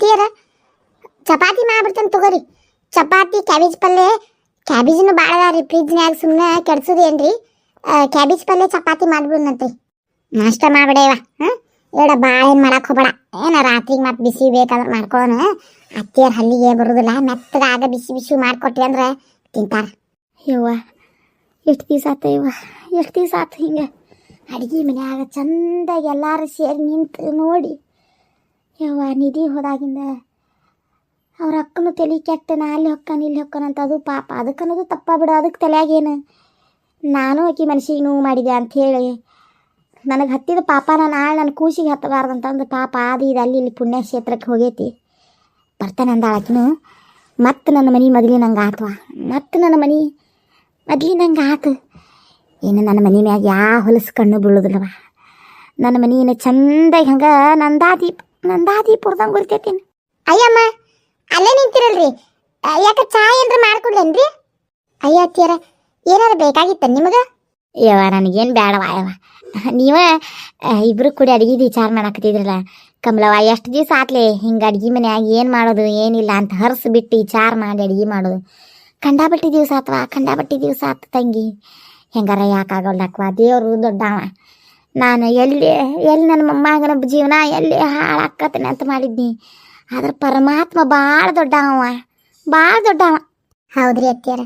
ಅತ್ತಿಯರ ಚಪಾತಿ ಮಾಡ್ಬಿಡ್ತೇನೆ ತಗೋರಿ. ಚಪಾತಿ, ಕ್ಯಾಬೇಜ್ ಪಲ್ಯ. ಕ್ಯಾಬೇಜ್ನು ಭಾಳ ರೀ ಫ್ರಿಜ್ನ್ಯಾಗ ಸುಮ್ಮನೆ ಕೆಡ್ಸೋದೇನ್ರಿ ಕ್ಯಾಬೇಜ್ ಪಲ್ಯ ಚಪಾತಿ ಮಾಡ್ಬಿಡ್ನಂತೆ ನಾಷ್ಟ ಮಾಡ್ಬಿಡೇವ ಹಾಂ? ಏಡ ಭಾಳ ಏನು ಮಾಡಕ್ಕೆ ಹೋಗ್ಬೇಡ. ಏನ ರಾತ್ರಿಗೆ ಮತ್ತೆ ಬಿಸಿ ಬೇಕಾದ್ರೆ ಮಾಡ್ಕೊಳ್ಳೋಣ ಅತ್ತಿಯರ ಹಲ್ಲಿಗೆ ಬರೋದಿಲ್ಲ ಮೆತ್ತಗಾಗ ಬಿಸಿ ಬಿಸಿ ಮಾಡಿಕೊಟ್ರಿ ಅಂದ್ರೆ ತಿಂತಾರ. ಯವ್ವ, ಎಷ್ಟು ದಿವಸ ಆತ ಯವ್ವ? ಎಷ್ಟು ದಿವಸ ಆತು ಹಿಂಗೆ? ಅಡುಗೆ ಮನ್ಯಾಗ ಚಂದಾಗಿ ಎಲ್ಲರೂ ಸೇರಿ ನಿಂತು ನೋಡಿ. ಯವ್ವ, ನಿಧಿ ಹೋದಾಗಿಂದ ಅವ್ರ ಅಕ್ಕನು ತಲೆ ಕೆಟ್ಟ, ನಾ ಅಲ್ಲಿ ಹೊಕ್ಕನ, ಇಲ್ಲಿ ಹೊಕ್ಕನ ಅದು ಪಾಪ. ಅದಕ್ಕೆ ಅನ್ನೋದು ತಪ್ಪ ಬಿಡು. ಅದಕ್ಕೆ ತಲೆಯಾಗೇನು ನಾನು ಆಕಿ ಮನ್ಸಿಗೆ ನೋವು ಮಾಡಿದೆ ಅಂಥೇಳಿ ನನಗೆ ಹತ್ತಿದ ಪಾಪ, ನಾನು ನಾಳೆ ನನ್ನ ಕೂಸಿಗೆ ಹತ್ತಬಾರ್ದಂತಂದು ಪಾಪ. ಅದು ಇದು ಅಲ್ಲಿ ಇಲ್ಲಿ ಪುಣ್ಯಕ್ಷೇತ್ರಕ್ಕೆ ಹೋಗೈತಿ. ಬರ್ತಾನೆ ಅಂದಾಳ ಆಕಿನು. ಮತ್ತೆ ನನ್ನ ಮನೆ ಮೊದಲಿನಂಗೆ ಆತ್ವ ಮತ್ತೆ ನನ್ನ ಮನೆ ಮೊದಲಿನಂಗೆ ಆತು. ಏನು ನನ್ನ ಮನೆ ಮ್ಯಾಗ ಯಾವ ಹೊಲಸು ಕಣ್ಣು ಬೀಳೋದಿಲ್ಲವ. ನನ್ನ ಮನೆ ಏನು ಚಂದಾಗಿ ಹಂಗೆ ನಂದಾದೀಪ್. ನಂದಾದೀಪುರದಂಗೆ ಗುರ್ತೈತೀನಿ ಅಯ್ಯಮ್ಮ, ಅಲ್ಲೇ ನಿಂತಿರಲ್ರಿ. ಯಾಕ ಚಾ ಏನ್ರ ಮಾಡ್ಕೊಡ್ಲೇನ್ರಿ? ಅಯ್ಯ ಅತ್ತಿಯರ, ಏನಾರ ಬೇಕಾಗಿತ್ತ ನಿಮಗ? ಯವ್ವ, ನನಗೇನು ಬೇಡವ ಯವ್ವ. ನೀವ ಇಬ್ರು ಕೂಡಿ ಅಡ್ಗೆ ವಿಚಾರ ಮಾಡಾಕತ್ತಿದ್ರಲ್ಲ. ಕಮಲವ್ವ, ಎಷ್ಟು ದಿವಸ ಆತ್ಲೆ ಹಿಂಗೆ ಅಡ್ಗೆ ಮನ್ಯಾಗ ಏನು ಮಾಡೋದು, ಏನಿಲ್ಲ ಅಂತ ಹರ್ಸ್ ಬಿಟ್ಟು ವಿಚಾರ ಮಾಡಿ ಅಡ್ಗೆ ಮಾಡೋದು. ಕಂಡಾಬಟ್ಟಿ ದಿವಸ ಆತ್ವ ಕಂಡಾಬಟ್ಟಿ ದಿವಸ ಆತು ತಂಗಿ. ಹೆಂಗಾರ ಯಾಕಾಗಲ್ಲಕ್ವ ದೇವರು ದೊಡ್ಡವ. ನಾನು ಎಲ್ಲಿ ಎಲ್ಲಿ ನನ್ನ ಮೊಮ್ಮಗನ ಜೀವನ, ಎಲ್ಲಿ ಹಾಳಾಕತ್ತೀನಿ ಅಂತ ಮಾಡಿದ್ನಿ. ಆದ್ರೆ ಪರಮಾತ್ಮ ಭಾಳ ದೊಡ್ಡವ ಭಾಳ ದೊಡ್ಡವ. ಹೌದ್ರಿ ಅತ್ತಿಯರ.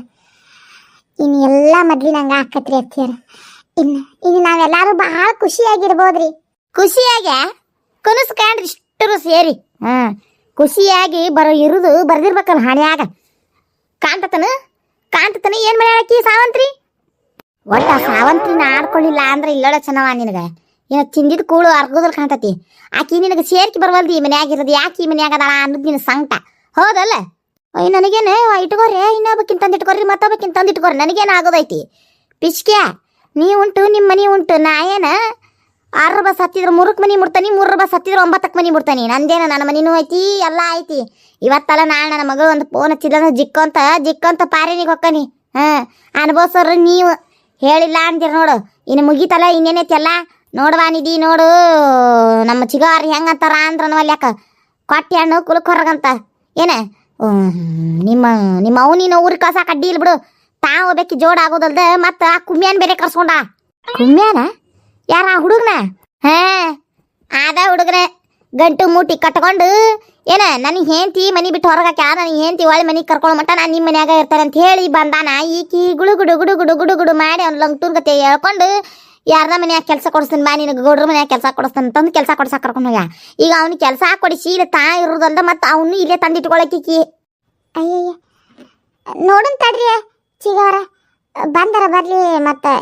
ಇನ್ನು ಎಲ್ಲ ಮದ್ವೆ ನಂಗೆ ಹಾಕತ್ರಿ ಅತ್ತಿಯರ. ಇನ್ನು ಇನ್ನು ನಾವೆಲ್ಲರೂ ಬಹಳ ಖುಷಿಯಾಗಿರ್ಬೋದ್ರಿ. ಖುಷಿಯಾಗ ಕನಸು ಕಾಣ್ರಿ ಇಷ್ಟರು ಸೇರಿ. ಹಾಂ, ಖುಷಿಯಾಗಿ ಬರೋ ಇರುದು ಬರ್ದಿರ್ಬೇಕಲ್ಲ ಹಣೆಯಾಗ ಕಾಣ್ತತನ ಕಾಣ್ತತನ ಏನು ಮಾಡ್ಯಾಳಕ್ಕಿ ಸಾವಂತ್ರಿ? ಒಟ್ಟ ಸಾವಂತ್ರಿನ ಆಡ್ಕೊಳ್ಳಿಲ್ಲ ಅಂದ್ರೆ ಇಲ್ಲೋಡ ಚೆನ್ನವ ನಿನಗೆ. ಏನ ತಿಂದಿದ್ ಕೂಳು ಅರ್ಗೋದಲ್ಲಿ ಕಾಣ್ತತಿ. ಆಕಿ ನಿನಗೆ ಸೇರ್ಕಿ ಬರ್ವಲ್ದು ಈ ಮನ್ಯಾಗ ಇರೋದು ಯಾಕೆ ಈ ಮನ್ಯಾಗ ಅದಾಳ ಅನ್ನೋದು ನಿನ್ನ ಸಂಕಟ. ಹೌದಲ್ಲ? ಅಯ್ಯ, ನನಗೇನೆ? ಇಟ್ಕೋರಿ. ಇನ್ನೊಬ್ಬಕ್ಕಿಂತ ತಂದು ಇಟ್ಕೋರಿ ಮತ್ತೊಬ್ಬಕ್ಕಿಂತ ಇಟ್ಕೋರಿ ನನಗೇನು ಆಗೋದೈತಿ? ಪಿಚ್ಕ್ಯಾ, ನೀ ಉಂಟು ನಿಮ್ಮ ಮನೆ ಉಂಟು. ನಾ ಏನು? ಆರು ಬಸ್ ಹತ್ತಿದ್ರೆ ಮೂರಕ್ಕೆ ಮನೆ ಮುಡ್ತಾನೆ ಮೂರು ಬಸ್ ಹತ್ತಿದ್ರೆ ಒಂಬತ್ತಕ್ಕೆ ಮನೆ ಮುಡ್ತಾನೆ ನಂದೇನು, ನನ್ನ ಮನೆನೂ ಐತಿ, ಎಲ್ಲ ಐತಿ. ಇವತ್ತಲ್ಲ ನಾಳೆ ನನ್ನ ಮಗಳು ಒಂದು ಫೋನ್ ಹಚ್ಚಿಲ್ಲ ಜಿಕ್ಕಂತ ಜಿಕ್ಕಂತ ಪಾರಿನಿಗೆ ಹೊಕ್ಕನಿ. ಹಾಂ ಅನುಭವಿಸೋರು ನೀವು. ಹೇಳಿಲ್ಲ ಅಂತೀರ ನೋಡು. ಇನ್ನು ಮುಗೀತಲ್ಲ, ಇನ್ನೇನೈತಿಲ್ಲ? ನೋಡುವ ನೋಡು. ನಮ್ಮ ಚಿಗವಾರಿ ಹೆಂಗಂತಾರ ಅಂದ್ರ ಯಾಕ? ಕೊಟ್ಟಿ ಹಣ್ಣು ಏನ? ನಿಮ್ಮ ನಿಮ್ಮ ಅವನಿನ ಊರಿಗೆ ಕಳ್ಸಾಕ ಅಡ್ಡಿ ಇಲ್ಲ ಬಿಡು ತಾ ಹೋಗ್ಬೇಕಿ ಜೋಡ ಆಗೋದಲ್ದ, ಮತ್ತೆ ಆ ಕುಮ್ಯಾನ್ ಬೇರೆ ಕರ್ಸ್ಕೊಂಡ. ಕುಮ್ಯಾನ? ಯಾರ ಆ ಹುಡುಗನ? ಹಾ ಆದ ಹುಡುಗನ. ಗಂಟು ಮೂಟಿ ಕಟ್ಕೊಂಡು, ಏನ ನನಗೆ ಹೆಂಡತಿ ಮನಿ ಬಿಟ್ಟು ಹೊರಗಾಕ ನನಗೆ ಹೆಂಡ್ತಿ ಒಳ್ಳೆ ಮನಿಗೆ ಕರ್ಕೊಳ್ಳೋ ಮಟ್ಟ ನಾನು ನಿಮ್ಮ ಮನ್ಯಾಗ ಇರ್ತಾರೆ ಅಂತ ಹೇಳಿ ಬಂದಾನ. ಈಕಿ ಗುಡು ಗುಡು ಗುಡು ಗುಡು ಗುಡು ಗುಡು ಮಾಡಿ ಅವ್ನು ಲಂಗ್ಟೂರ್ ಗತೆ ಹೇಳ್ಕೊಂಡು ಯಾರ್ದ ಮನ್ಯಾಗ ಕೆಲಸ ಕೊಡಿಸ್ತೀನಿ ಬಾ, ನಿನಗೆ ಗೌಡ್ರ ಮನ್ಯಾಗ ಕೆಲಸ ಕೊಡಿಸ್ತಾನೆ ತಂದು ಕೆಲಸ ಕೊಡ್ಸಕ್ಕೆ ಕರ್ಕೊಂಡು ಈಗ ಅವ್ನಿಗೆ ಕೆಲಸ ಕೊಡಿಸಿ ತಾಯಿ ತಾ ಇರೋದಂದ ಮತ್ತೆ ಅವನು ಇಲ್ಲೇ ತಂದಿಟ್ಕೊಳಕೀಕಿ ಅಯ್ಯಯ್ಯ. ನೋಡನ್ ತಡ್ರಿ, ಚಿಗವರ. ಬಂದರ ಬರಲಿ ಮತ್ತೆ.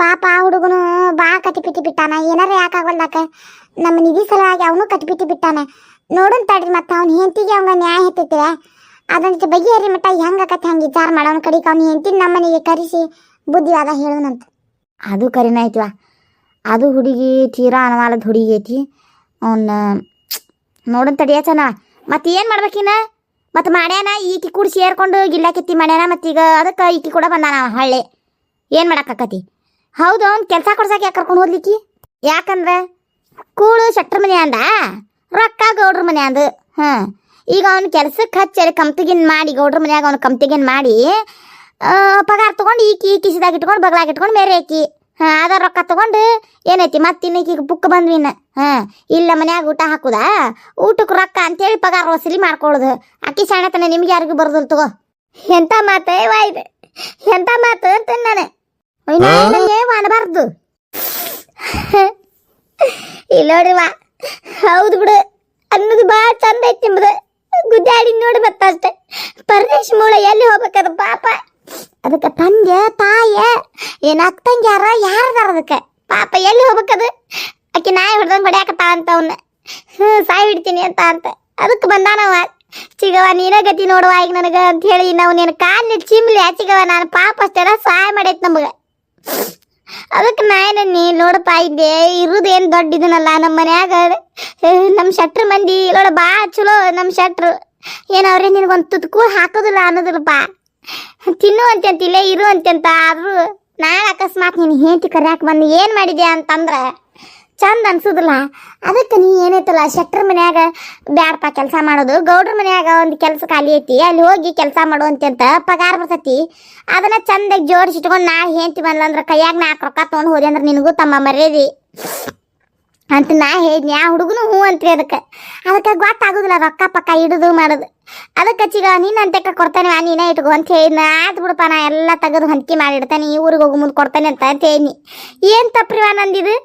ಪಾಪ ಹುಡುಗನು ಬಾ ಕಟಿಪಿಟಿ ಬಿಟ್ಟಾನ. ಏನಾರ ಯಾಕಾಗಲ್ದಾಕ ನಮ್ಮ ನಿಧಿ ಸಲುವಾಗಿ ಅವನು ಕಟಿಪಿಟಿ ಬಿಟ್ಟಾನೆ. ನೋಡೋಣ ತಡ್ರಿ ಮತ್ತೆ ಅವ್ನ ಹೆಂಡತಿಗೆ ಅವಂಗ ನ್ಯಾಯ ಹತ್ತೈತಿರ ಅದನ್ನ ಬಗೆಹರಿ ಮಟ್ಟ ಹೆಂಗಾಕತ್ತೆ ಹಂಗೆ ವಿಚಾರ ಮಾಡೋನ್ ಕಡೆಗೆ ಅವ್ನ ಹೆಂಡತಿನ ನಮ್ಮನೆಗೆ ಕರೆಸಿ ಬುದ್ಧಿವಾದ ಹೇಳೋನಂತ ಅದು ಕರಿನ ಐತಿವ ಅದು ಹುಡುಗಿ ತೀರಾ ಅನುಮಾನದ ಹುಡುಗಿ ಐತಿ. ಅವನ್ನ ನೋಡೋಣ ತಡಿಯ ಚೆನ್ನ ಮತ್ತೆ ಏನು ಮಾಡ್ಬೇಕಿನ ಮತ್ತು ಮಾಡ್ಯಾನ? ಈಕಿ ಕೂಡ ಸೇರ್ಕೊಂಡು ಗಿಲ್ಲಾಕಿತ್ತಿ ಮಾಡ್ಯಾನ ಮತ್ತೀಗ ಅದಕ್ಕೆ ಈಕಿ ಕೂಡ ಬಂದಾನ ಹಳ್ಳಿ. ಏನು ಮಾಡಕ್ಕಾಕತಿ ಹೌದು, ಅವ್ನು ಕೆಲಸ ಕೊಡ್ಸಕ್ಕೆ ಯಾಕೆ ಕರ್ಕೊಂಡು ಹೋದ್ಲಿಕ್ಕಿ? ಯಾಕಂದ್ರೆ ಕೂಳು ಶೆಟ್ರ ಮನೆ ಅಂದ. ರೊಕ್ಕ ಗೌಡ್ರ ಮನೆ ಅಂದು. ಹಾಂ ಈಗ ಅವ್ನ ಕೆಲ್ಸಕ್ಕೆ ಹಚ್ಚಿ ಕಂಪ್ತಿಗಿನ್ ಮಾಡಿ, ಗೌಡ್ರ ಮನ್ಯಾಗ ಅವ್ನು ಕಂಪ್ತಿಗಿನ್ ಮಾಡಿ ಪಗಾರ ತಗೊಂಡು ಈಕಿ ಕಿಸಿದಾಗ ಇಟ್ಕೊಂಡು, ಬಗ್ಲಾಗ ಇಟ್ಕೊಂಡು ಮೇರೆ ಆಕಿ ಹಾಂ ಅದ ರೊಕ್ಕ ತಗೊಂಡು ಏನೈತಿ, ಮತ್ತೆ ಇನ್ನೀಗ ಬುಕ್ ಬಂದ್ವಿನ ಹಾಂ ಇಲ್ಲ ಮನ್ಯಾಗ ಊಟ ಹಾಕುದಾ? ಊಟಕ್ಕೆ ರೊಕ್ಕ ಅಂತೇಳಿ ಪಗಾರ ವಸೂಲಿ ಮಾಡ್ಕೊಳ್ಳೋದು ಅಕ್ಕಿ ಶಾಣತನ ನಿಮ್ಗೆ ಯಾರಿಗೂ ಬರೋದಿಲ್ಲ ತಗೋ. ಎಂತ ಮಾತೇ ಇದು ಎಂತ ಮಾತು ಅಂತ ನಾನು. ಮಾಡಬಾರ್ದು ಇಲ್ಲ ನೋಡ್ರಿವಾ ಹೌದು ಬಿಡು ಅನ್ನೋದು ಭಾಳ ಚಂದ ಐತಿ ನಿಮ್ದು ಗುದ್ದಾಡಿ ನೋಡಿ ಮತ್ತ ಅಷ್ಟೆ ಪರದೇಶ ಮೂಳ ಎಲ್ಲಿ ಹೋಗ್ಬೇಕದು ಪಾಪ ಅದಕ್ಕೆ ತಂದೆ ತಾಯ ಏನ ಅಕ್ಕಂಗೆ ಯಾರ ಯಾರದಾರ ಅದಕ್ಕೆ ಪಾಪ ಎಲ್ಲಿ ಹೋಗ್ಬೇಕದು ಆಕೆ ನಾಯಿ ಹೊಡೆದಂಗೆ ಹೊಡ್ಯಾಕತ್ತ ಅಂತ ಅವನ್ನ ಹ್ಞೂ ಸಾಯಿ ಹಿಡ್ತೀನಿ ಅಂತ ಅಂತ ಅದಕ್ಕೆ ಬಂದಾನವ ಚಿಗವ ನೀನ ಗತಿ ನೋಡುವ ಈಗ ನನಗೆ ಅಂತ ಹೇಳಿ ನಾವು ನಿನ್ನ ಕಾಲಿನ ಚಿಮ್ಲಿ ಚಿಗವ ನಾನು ಪಾಪ ಅಷ್ಟೆಲ್ಲ ಸಹಾಯ ಮಾಡೈತೆ ನಮಗೆ ಅದಕ್ಕೆ ನಾಯನ ನೀ ನೋಡಪ್ಪ ಇದ್ದೆ ಇರುದೇನು ದೊಡ್ಡ ಇದನ್ನಲ್ಲ ನಮ್ಮ ಮನ್ಯಾಗ ನಮ್ಮ ಶೆಟ್ರ್ ಮಂದಿ, ನೋಡ, ಬಾ, ಚಲೋ ನಮ್ಮ ಶೆಟ್ರು. ಏನವ್ರೆ ನಿನಗೊಂದು ತುತ್ಕು ಹಾಕೋದಿಲ್ಲ ಅನ್ನೋದಿಲ್ಲಪ್ಪ. ತಿನ್ನು ಇಲ್ಲೇ ಇರು ಅಂತೆಂತ ಆದ್ರೂ ನಾಳೆ ಅಕಸ್ಮಾತ್ ನೀನು ಹೇಂತಿ ಕರ್ಯಾಕ ಬಂದು ಏನು ಮಾಡಿದ್ಯಾ ಅಂತಂದ್ರೆ ಚಂದ ಅನ್ಸುದಿಲ್ಲ. ಅದಕ್ಕೆ ನೀ ಏನೈತಲ್ಲ ಶೆಟ್ರ ಮನ್ಯಾಗ ಬ್ಯಾಡಪ್ಪ ಕೆಲಸ ಮಾಡೋದು, ಗೌಡ್ರ ಮನ್ಯಾಗ ಒಂದು ಕೆಲಸ ಖಾಲಿ ಐತಿ, ಅಲ್ಲಿ ಹೋಗಿ ಕೆಲಸ ಅಂತ ಪಗಾರ ಬರ್ತೈತಿ. ಅದನ್ನ ಚಂದಾಗಿ ಜೋಡಿಸಿಟ್ಕೊಂಡು ನಾ ಹೆಂಡತಿ ಬಂದ್ಲಂದ್ರ ಕೈಯಾಗ ನಾಲ್ಕು ರೊಕ್ಕ ತೊಗೊಂಡು ಹೋದೆ ಅಂದ್ರೆ ನಿನಗೂ ತಮ್ಮ ಮರ್ಯಾದಿ. ಅಂತ ನಾ ಹೇಳಿದ್ನಿ, ಆ ಹುಡುಗನು ಹ್ಞೂ ಅಂತ್ರಿ ಅದಕ್ಕೆ. ಅದಕ್ಕೆ ಗೊತ್ತಾಗೋದಿಲ್ಲ ರೊಕ್ಕ ಪಕ್ಕ ಹಿಡಿದು ಮಾಡೋದು. ಅದಕ್ಕೆ ಹಚ್ಚಿಗ ನೀನು ತಕ್ಕ ಕೊಡ್ತಾನೆ ನೀನೇ ಇಟ್ಕೊ ಅಂತ ಹೇಳಿದ್ನ. ಆಯ್ತು ಬಿಡಪ್ಪ, ನಾ ಎಲ್ಲ ತೆಗೆದು ಹಂಚಿಕೆ ಮಾಡಿಡ್ತಾನೆ. ಈ ಊರಿಗೆ ಹೋಗು ಮುಂದೆ ಕೊಡ್ತಾನೆ ಅಂತ ಅಂತ ಹೇಳಿನಿ. ಏನು ತಪ್ಪ್ರಿವ ನಂದಿದು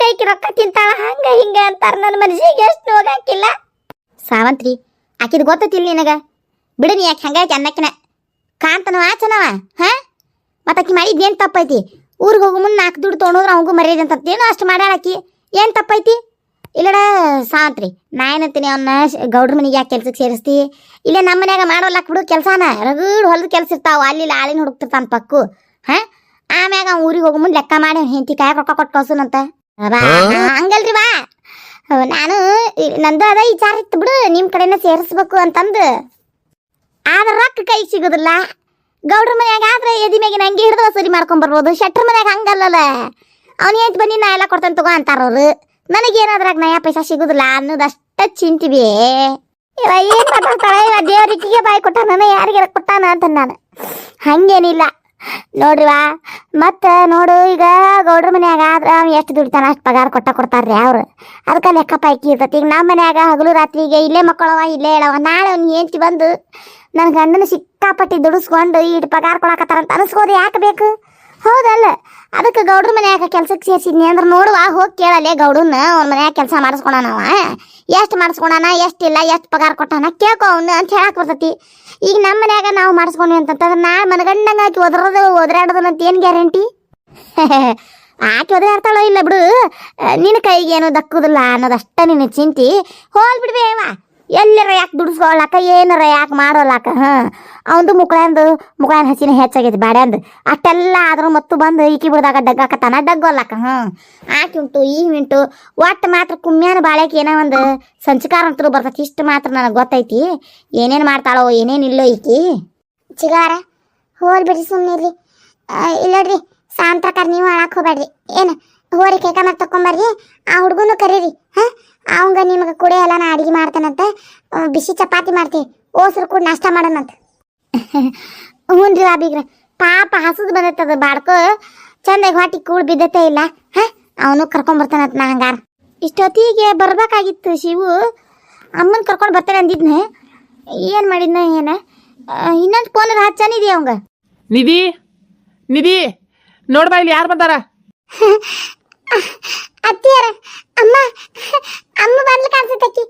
ಕೈಕಿ ರೊಕ್ಕ ತಿಂತಾಳ, ಹಂಗೆ ಹಿಂಗೆ ಅಂತಾರೆ ನನ್ನ ಮನಸ್ಸಿಗೆ ಎಷ್ಟು ಹೋಗಾಕಿಲ್ಲ ಸಾವಂತ್ರಿ, ಆಕಿದ್ ಗೊತ್ತೈತಿಲ್ಲ ನಿನಗ? ಬಿಡು ನೀ ಯಾಕೆ ಹಂಗಾಯ್ತು ಅನ್ನಕ್ಕಿನ. ಕಾಂತನವ ಆಚನವ, ಹಾ? ಮತ್ತೆ ಆಕಿ ಮಾಡಿದ್ದೇನು ತಪ್ಪೈತಿ? ಊರಿಗೆ ಹೋಗೋ ಮುಂದೆ ನಾಲ್ಕು ದುಡ್ಡು ತೊಗೊಂಡ್ರೆ ಅವಂಗೂ ಮರ್ಯಾದೆ ಅಂತ ಏನೋ ಅಷ್ಟು ಮಾಡಾಳಕಿ ಏನು ತಪ್ಪೈತಿ? ಇಲ್ಲಡ ಸಾಂತ್ರಿ ನಾ ಏನಂತೀನಿ ಅವನ್ನ ಗೌಡ್ರ ಮನೆಗೆ ಯಾಕೆ ಕೆಲ್ಸಕ್ಕೆ ಸೇರಿಸ್ತಿ? ಇಲ್ಲೇ ನಮ್ಮ ಮನ್ಯಾಗ ಮಾಡೋಲ್ಲ ಬಿಡು ಕೆಲಸನ ರಗಡ್ ಹೊಲದ ಕೆಲಸ ಇರ್ತಾವ ಅಲ್ಲಿ ಆಳಿನ ಹುಡುಕ್ತಿರ್ತಾನ ಪಕ್ಕು. ಹಾಂ? ಆಮ್ಯಾಗ ಅವ್ನ ಊರಿಗೆ ಹೋಗೋ ಮುಂದೆ ಲೆಕ್ಕ ಮಾಡಿ ಹೆಂಡತಿ ಕಾಯ ರೊಕ್ಕ ಕೊಟ್ಟು ಕಳ್ಸುನಂತ ಬಾ, ಹಂಗಲ್ರಿ ಬಾ. ನಾನು ನಂದು ಅದ ವಿಚಾರ ಇತ್ತು ಬಿಡು ನಿಮ್ಮ ಕಡೆನ ಸೇರಿಸ್ಬೇಕು ಅಂತಂದು. ಆದ್ರೆ ರೊಕ್ಕ ಕೈ ಸಿಗೋದಿಲ್ಲ. ಗೌಡ್ರ ಮನ್ಯಾಗ ಆದ್ರೆ ಎದಿ ಮ್ಯಾಗಿನ ಹಂಗೆ ಹಿಡಿದು ವಸೂಲಿ ಮಾಡ್ಕೊಂಡ್ ಬರ್ಬೋದು. ಶೆಟ್ರ್ ಮನ್ಯಾಗ ಹಂಗಲ್ಲಲ್ಲ ಅವ್ನು ಏನ್ ಬನ್ನಿ ನಾ ಎಲ್ಲ ಕೊಡ್ತೇನೆ ತಗೋ ಅಂತಾರವ್ರು ನನಗೇನಾದ್ರಾಗ ನಯಾ ಪೈಸಾ ಸಿಗುದಿಲ್ಲ ಅನ್ನೋದಷ್ಟ ಚಿಂತಿವಿ. ಏನ್ ಮಾತಾಡ್ತಾಳೆ ಇವ ದೇವ್ರಿಕಿಗೆ ಬಾಯಿ ಕೊಟ್ಟಾನ ಯಾರಿಗಾರ ಕೊಟ್ಟಾನ ಅಂತ ನಾನು. ಹಂಗೇನಿಲ್ಲ. ನೋಡ್ರಿವಾ, ಮತ್ತೆ ನೋಡು, ಈಗ ಗೌಡ್ರ ಮನ್ಯಾಗ ಆದ್ರ ಎಷ್ಟು ದುಡಿತಾನ, ಅಷ್ಟು ಪಗಾರ ಕೊಟ್ಟ ಕೊಡ್ತಾರ್ರಿ ಅವ್ರು. ಅದಕ್ಕೆ ಲೆಕ್ಕ ಪೈಕಿ ಇರ್ತೈತಿ. ಈಗ ನಮ್ಮ ಮನ್ಯಾಗ ಹಗಲು ರಾತ್ರಿಗೆ ಇಲ್ಲೇ ಮಕ್ಕಳವ, ಇಲ್ಲೇ ಹೇಳವ ನಾಳೆ ಅವ್ನು ಹೆಂಚಿ ಬಂದು ನನ್ನ ಗಂಡನ ಸಿಕ್ಕಾಪಟ್ಟಿ ದುಡಿಸ್ಕೊಂಡು ಇಟ್ಟು ಪಗಾರ ಕೊಡಕತ್ತಾರಂತ ಅನಿಸ್ಕೋದು ಯಾಕೆ ಬೇಕು? ಹೌದಲ್ಲ. ಅದಕ್ಕೆ ಗೌಡ್ರ ಮನ್ಯಾಗ ಕೆಲ್ಸಕ್ಕೆ ಸೇರ್ಸಿದ್ನಿ ಅಂದ್ರೆ ನೋಡುವ, ಹೋಗಿ ಕೇಳಲೆ ಗೌಡನ್ನ ಅವ್ನ ಮನ್ಯಾಗ ಕೆಲಸ ಮಾಡಿಸ್ಕೊಳನವ ಎಷ್ಟು ಮಾಡಿಸ್ಕೊಳನ ಎಷ್ಟಿಲ್ಲ ಎಷ್ಟು ಪಗಾರ ಕೊಟ್ಟಾನ ಕೇಳ್ಕೊ ಅವನು ಅಂತ ಹೇಳಕ್ ಬರ್ತೈತಿ. ಈಗ ನಮ್ಮ ಮನ್ಯಾಗ ನಾವು ಮಾಡಿಸ್ಕೊಂಡ್ವಿ ಅಂತಂತಂದ್ರೆ ನಾ ಮನಗಂಡಂಗ ಆಕಿ ಒದರೋದು ಒದರಾಡೋದು ಅಂತ ಏನು ಗ್ಯಾರಂಟಿ? ಆಕೆ ಒದರಾಡ್ತಾಳೋ ಇಲ್ಲ ಬಿಡು. ನಿನ್ನ ಕೈಗೆ ಏನು ದಕ್ಕುದಿಲ್ಲ ಅನ್ನೋದಷ್ಟ ನಿನ್ನ ಚಿಂತಿ. ಹೋಲ್ ಬಿಡ್ಬೇವ ಎಲ್ಲರ ಯಾಕೆ ದುಡಿಸ್ಕೊಳಕ, ಏನಾರ ಯಾಕೆ ಮಾಡೋಲಾಕ, ಹಾಂ. ಅವಂದು ಮುಕ್ಳಂದು ಮುಕ್ಳಾನ ಹಸಿನ ಹೆಚ್ಚಾಗೈತಿ ಬಾಡ್ಯಾಂದು. ಅಷ್ಟೆಲ್ಲ ಆದರೂ ಮತ್ತು ಬಂದು ಈಕಿ ಬಿಡ್ದಾಗ ಡಗ್ಗಾಕತ್ತಾನ ಡಗ್ಗೋಲ್ಲಾಕ ಹಾಂ. ಆಕೆ ಉಂಟು ಈ ಉಂಟು. ಒಟ್ಟು ಮಾತ್ರ ಕುಮ್ಯಾನ ಬಾಳೆಕೆ ಏನೋ ಒಂದು ಸಂಚಕಾರ ಅಂತೂ ಬರ್ತೈತಿ. ಇಷ್ಟು ಮಾತ್ರ ನನಗೆ ಗೊತ್ತೈತಿ. ಏನೇನು ಮಾಡ್ತಾಳೋ, ಏನೇನು ಇಲ್ಲೋ ಈಕಿ. ಚಿಗಾರ ಹೋಲ್ ಬಿಡ್ರಿ ಸುಮ್ಮನಿರ್ರಿ ಇಲ್ಲಡ್ರಿ ಸಾಂತ್ರಕಾರ ನೀವು ಹಾಳಾಕ್ ಹೋಗ್ಬೇಡ್ರಿ ಏನು, ಹೋರಿ ಕೇಕ ಮಾಡಿ ತಕೊಂಬರ್ರಿ. ಆ ಹುಡುಗನು ಕರೀರಿ, ಹಾ. ಅವಂಗ ನಿಮಗೆ ಕುಡೇ ಎಲ್ಲ ನಾ ಅಡಿಗೆ ಮಾಡ್ತಾನಂತ ಬಿಸಿ ಚಪಾತಿ ಮಾಡ್ತೀವಿ ಓಸ್ರು ಕೂಡ ನಾಷ್ಟ ಮಾಡೋಣಂತ. ಹ್ಞೂ ರೀ ಅಬಿಗ್ರ ಪಾಪ ಹಸದ್ ಬಂದೈತದ ಬಾಡ್ಕೋ ಚಂದಾಗಿ ಹೊಟ್ಟಿ ಕೂಡ ಬಿದ್ದತೆ ಇಲ್ಲ ಹ? ಅವನು ಕರ್ಕೊಂಬರ್ತಾನಂತ ನಾ ಹಂಗಾರ. ಇಷ್ಟೊತ್ತಿಗೆ ಬರಬೇಕಾಗಿತ್ತು ಶಿವು ಅಮ್ಮನ ಕರ್ಕೊಂಡು ಬರ್ತಾನೆ ಅಂದಿದ್ನೆ. ಏನು ಮಾಡಿದ್ನ ಏನ? ಇನ್ನೊಂದು ಫೋನ್ ಹಚ್ಚನಿದಿ ಅವಂಗ. ನಿಧಿ ನಿಧಿ ನೋಡ್ಬಾ ಇಲ್ಲಿ ಯಾರು ಬಂದಾರ? ಅತ್ತಿಯರ, ಅಮ್ಮ ಅಮ್ಮ ಬರ್ಲಿಕ್ಕೆ ಅನ್ಸತ್ತಕ್ಕಿ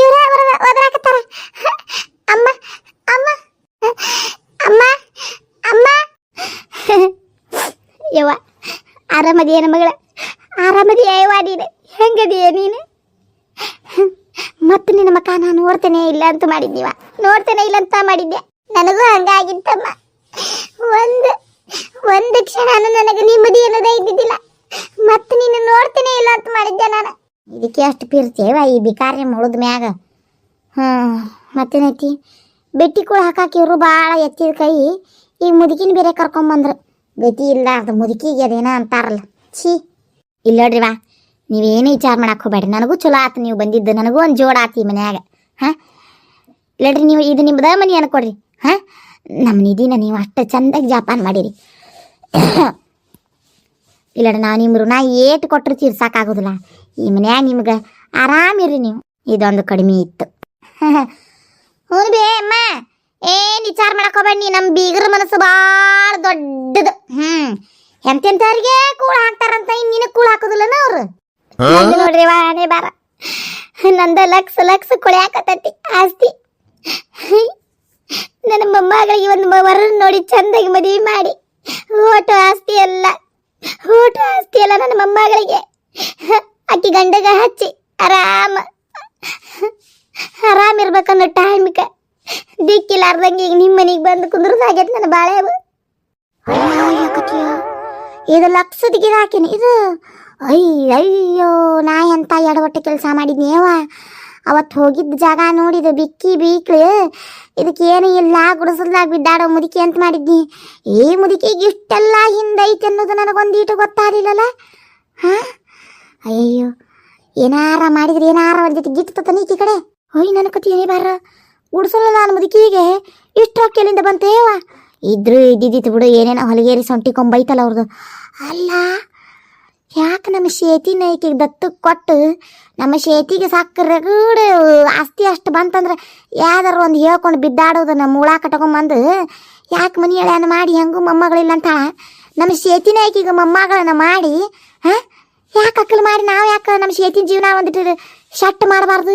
ಇವ್ರ ಒದರಾಕತ್ತಾರ. ಅಮ್ಮ ಅಮ್ಮ ಅಮ್ಮ ಅಮ್ಮ. ಯವ್ವ ಆರಾಮದಿಯೇನ ಮಗಳ? ಆರಾಮದಿಯ ಯವ್ವ ನೀನು? ಹೆಂಗದಿಯ ನೀನು? ಮತ್ತೆ ನಿನ್ನ ಮಕ್ಕ ನಾನು ನೋಡ್ತೇನೆ ಇಲ್ಲ ಅಂತ ಮಾಡಿದ್ದೀವ. ನೋಡ್ತೇನೆ ಇಲ್ಲ ಅಂತ ಮಾಡಿದ್ದೆ ನನಗೂ ಹಂಗಾಗಿತ್ತಮ್ಮ. ಒಂದು ಒಂದು ಕ್ಷಣನೂ ನನಗೆ ನೆಮ್ಮದಿ ಅನ್ನೋದೇ ಇದ್ದಿದ್ದಿಲ್ಲ. ಮತ್ತೆ ನೀನು ನೋಡ್ತೀನಿ ಇಲ್ಲ ಅಂತ ಮಾಡಿದ್ದೆ ನಾನು. ಇದಕ್ಕೆ ಅಷ್ಟು ಪಿರ್ತೇವ ಈ ಬಿಕಾರಿ ಮುಳುದ ಮ್ಯಾಗ. ಹ್ಞೂ ಮತ್ತೇನೈತಿ? ಬೆಟ್ಟಿ ಕೂಡ ಹಾಕಾಕಿ ಇವರು ಭಾಳ ಎತ್ತಿದ ಕೈ. ಈ ಮುದುಕಿನ ಬೇರೆ ಕರ್ಕೊಂಬಂದ್ರು ಗತಿ ಇಲ್ಲ ಅದು ಮುದುಕಿಗೆ ಅದೇನ ಅಂತಾರಲ್ಲ. ಛೀ. ಇಲ್ಲ ನೋಡ್ರಿ ವಾ ನೀವೇನು ವಿಚಾರ ಮಾಡಕ್ಕೆ ಹೋಗ್ಬೇಡ್ರಿ. ನನಗೂ ಚಲೋ ಆತು ನೀವು ಬಂದಿದ್ದು. ನನಗೂ ಒಂದು ಜೋಡ ಆತು ಈ ಮನ್ಯಾಗ. ಹಾಂ? ಇಲ್ಲಡ್ರಿ, ನೀವು ಇದು ನಿಮ್ಮದ ಮನೆ ಅನ್ಕೊಡ್ರಿ. ಹಾಂ? ನಮ್ಮ ನಿಧಿನ ನೀವು ಅಷ್ಟು ಚಂದಾಗಿ ಜಾಪಾನ್ ಮಾಡಿರಿ. ಇಲ್ಲಡ ನಾವು ನಿಮ್ಮ ಋಣ ಏಟು ಕೊಟ್ಟರು ತೀರ್ಸಾಕಾಗೋದಿಲ್ಲ. ಈ ಮನ್ಯಾಗ ನಿಮ್ಗೆ ಆರಾಮಿರ್ರಿ ನೀವು. ಇದೊಂದು ಕಡಿಮೆ ಇತ್ತು. ಹ್ಞೂ ಬೇ ಅಮ್ಮ. ಏನ್ ವಿಚಾರ ಮಾಡಕೋಬೇಡಿ ನೀ ನಮ್ಮ ಬೀಗರ ಮನಸ್ಸು ಭಾಳ ದೊಡ್ಡದು. ಹ್ಮ್. ಎಂತೆಂಥವ್ರಿಗೆ ಕೂಳು ಹಾಕ್ತಾರಂತ ಇನ್ನೇನು ನಿನಗ್ ಕೂಳ್ ಹಾಕೋದಿಲ್ಲನ ಅವ್ರು? ನೋಡ್ರಿ ವಾಣೆ ಬಾರ ನಂದ ಲಕ್ಷ ಲಕ್ಷ ಕುಳಿಯಾಕತ್ತೈತಿ ಆಸ್ತಿ. ನನ್ನ ಮೊಮ್ಮಗಳಿಗೆ ಒಂದು ವರ ನೋಡಿ ಚಂದಾಗಿ ಮದುವೆ ಮಾಡಿ. ಓಟು ಆಸ್ತಿ ಎಲ್ಲ. ಊಟ ಆಸ್ತಿ ಎಲ್ಲ ನನ್ನ ಮೊಮ್ಮಗಳಿಗೆ. ಅಕ್ಕಿ ಗಂಡಗ ಹಚ್ಚಿ ಆರಾಮ ಆರಾಮ ಇರ್ಬೇಕನ್ನೋ ಟೈಮ್ಗೆ ದಿಕ್ಕಿಲಾರ್ದಂಗೆ ಈಗ ನಿಮ್ಮ ಮನೆಗೆ ಬಂದು ಕುಂದ್ರದಾಗೈತೆ ನನ್ನ ಬಾಳೆ ಇದು ಲಕ್ಷದಿಗೆ ಹಾಕಿನಿ ಇದು, ಅಯ್ಯಯ್ಯೋ ನಾ ಎಂತ ಎಡವಟ್ಟೆ ಕೆಲಸ ಮಾಡಿದ್ನೇವಾ? ಅವತ್ತು ಹೋಗಿದ್ದ ಜಾಗ ನೋಡಿದ, ಬಿಕ್ಕಿ ಬೀಕ್ಳು. ಇದಕ್ಕೆ ಏನು ಇಲ್ಲ, ಗುಡಿಸಲ್ದಾಗ ಬಿದ್ದಾಡೋ ಮುದುಕಿ ಅಂತ ಮಾಡಿದ್ನಿ. ಈ ಮುದುಕಿಗೆ ಇಷ್ಟೆಲ್ಲ ಹಿಂದೈತೆ ಅನ್ನೋದು ನನಗೊಂದೀಟು ಗೊತ್ತಾಗಲಿಲ್ಲಲ್ಲ ಹಾ? ಅಯ್ಯೋ ಏನಾರ ಮಾಡಿದ್ರೆ ಏನಾರ ಒಂದ್ ಜೊತೆ ಗಿಟ್ಟತ ಈ ಕಡೆ? ಹೋಯ್ ನನ್ನ ಕತಿ ಏನೇ ಬಾರ ಗುಡಿಸಲ್ಲ ನಾನು ಮುದುಕಿಗೆ? ಇಷ್ಟು ರೊಕ್ಕ ಎಲ್ಲಿಂದ ಬಂತೇವ ಇದ್ರು ಇದ್ದಿದ್ದಿತ್ತು ಬಿಡು, ಏನೇನೋ ಹೊಲಿಗೇರಿ ಸೊಂಟಿಕೊಂಬೈತಲ್ಲ ಅವ್ರದ್ದು ಅಲ್ಲ ಯಾಕೆ ನಮ್ಮ ಶೇತಿನ ಈಕಿಗೆ ದತ್ತು ಕೊಟ್ಟು ನಮ್ಮ ಶೇತಿಗೆ ಸಾಕು ರಗಡ ಆಸ್ತಿ ಅಷ್ಟು ಬಂತಂದ್ರೆ ಯಾವ್ದಾರು ಒಂದು ಹೇಳ್ಕೊಂಡು ಬಿದ್ದಾಡೋದು ನಮ್ಮ ಮೂಳ ಕಟ್ಕೊಂಬಂದು ಯಾಕೆ ಮನಿ ಮಾಡಿ ಹೆಂಗೂ ಮೊಮ್ಮಗಳಿಲ್ಲ ಅಂತ ನಮ್ಮ ಶೇತಿನ ಐಕಿಗೆ ಮೊಮ್ಮಗಳನ್ನ ಮಾಡಿ, ಹಾಂ? ಯಾಕೆ ಅಕ್ಕಲು ಮಾಡಿ ನಾವು ಯಾಕೆ ನಮ್ಮ ಶೇತಿನ ಜೀವನ ಒಂದಿಟ್ಟು ಶಟ್ ಮಾಡಬಾರ್ದು?